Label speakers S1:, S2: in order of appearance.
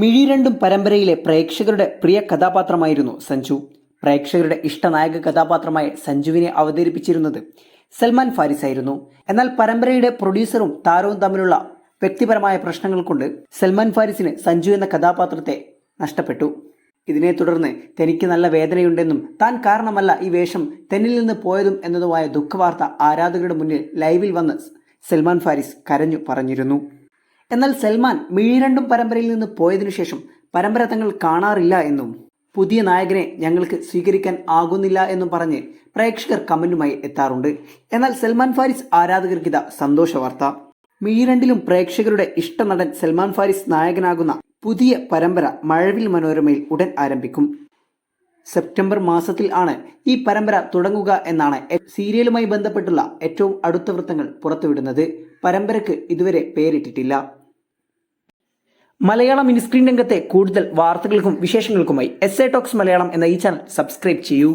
S1: മിഴിരണ്ടും പരമ്പരയിലെ പ്രേക്ഷകരുടെ പ്രിയ കഥാപാത്രമായിരുന്നു സഞ്ജു. പ്രേക്ഷകരുടെ ഇഷ്ടനായക കഥാപാത്രമായ സഞ്ജുവിനെ അവതരിപ്പിച്ചിരുന്നത് സൽമാൻ ഫാരിസ് ആയിരുന്നു എന്നാൽ പരമ്പരയുടെ പ്രൊഡ്യൂസറും താരവും തമ്മിലുള്ള വ്യക്തിപരമായ പ്രശ്നങ്ങൾ കൊണ്ട് സൽമാൻ ഫാരിസിന് സഞ്ജു എന്ന കഥാപാത്രത്തെ നഷ്ടപ്പെട്ടു. ഇതിനെ തുടർന്ന് തനിക്ക് നല്ല വേദനയുണ്ടെന്നും താൻ കാരണമല്ല ഈ വേഷം തന്നിൽ നിന്ന് പോയതും എന്നതുമായ ദുഃഖവാർത്ത ആരാധകരുടെ മുന്നിൽ ലൈവിൽ വന്ന് സൽമാൻ ഫാരിസ് കരഞ്ഞു പറഞ്ഞിരുന്നു. എന്നാൽ സൽമാൻ മിഴിരണ്ടും പരമ്പരയിൽ നിന്ന് പോയതിനു ശേഷം പരമ്പര തങ്ങൾ കാണാറില്ല എന്നും പുതിയ നായകനെ ഞങ്ങൾക്ക് സ്വീകരിക്കാൻ ആകുന്നില്ല എന്നും പറഞ്ഞ് പ്രേക്ഷകർ കമന്റുമായി എത്താറുണ്ട്. എന്നാൽ സൽമാൻ ഫാരിസ് ആരാധകർക്കിത സന്തോഷ വാർത്ത. മിഴിരണ്ടിലും പ്രേക്ഷകരുടെ ഇഷ്ടനടൻ സൽമാൻ ഫാരിസ് നായകനാകുന്ന പുതിയ പരമ്പര മഴവിൽ മനോരമയിൽ ഉടൻ ആരംഭിക്കും. സെപ്റ്റംബർ മാസത്തിൽ ആണ് ഈ പരമ്പര തുടങ്ങുക എന്നാണ് സീരിയലുമായി ബന്ധപ്പെട്ടുള്ള ഏറ്റവും അടുത്ത വൃത്തങ്ങൾ പുറത്തുവിടുന്നത്. പരമ്പരയ്ക്ക് ഇതുവരെ പേരിട്ടിട്ടില്ല. മലയാളം മിനിസ്ക്രീൻ രംഗത്തെ കൂടുതൽ വാർത്തകൾക്കും വിശേഷങ്ങൾക്കുമായി എസ് എ ടോക്സ് മലയാളം എന്ന ഈ ചാനൽ സബ്സ്ക്രൈബ് ചെയ്യൂ.